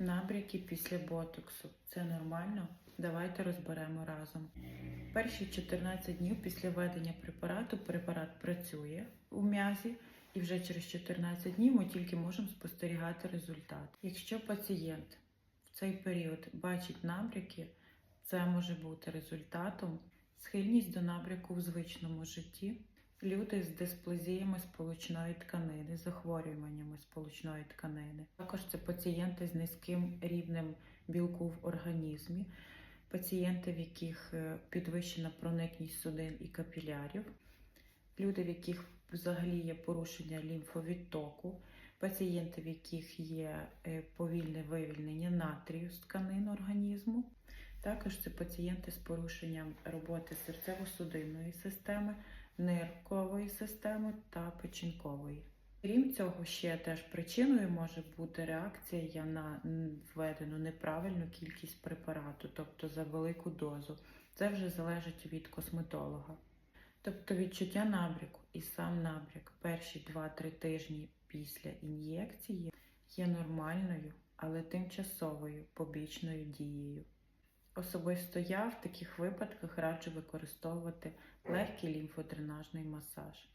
Набряки після ботоксу. Це нормально? Давайте розберемо разом. Перші 14 днів після введення препарату препарат працює у м'язі, і вже через 14 днів ми тільки можемо спостерігати результат. Якщо пацієнт в цей період бачить набряки, це може бути результатом схильність до набряку в звичному житті, люди з дисплазіями сполучної тканини, захворюваннями сполучної тканини. Також це пацієнти з низьким рівнем білку в організмі, пацієнти, в яких е, підвищена проникність судин і капілярів, люди, в яких взагалі є порушення лімфовідтоку, пацієнти, в яких є е, повільне вивільнення натрію з тканин організму. Також це пацієнти з порушенням роботи серцево-судинної системи, ниркової системи та печінкової. Крім цього, ще теж причиною може бути реакція на введену неправильну кількість препарату, тобто за велику дозу. Це вже залежить від косметолога. Тобто відчуття набряку і сам набряк перші 2-3 тижні після ін'єкції є нормальною, але тимчасовою побічною дією. Особисто я в таких випадках раджу використовувати легкий лімфодренажний масаж.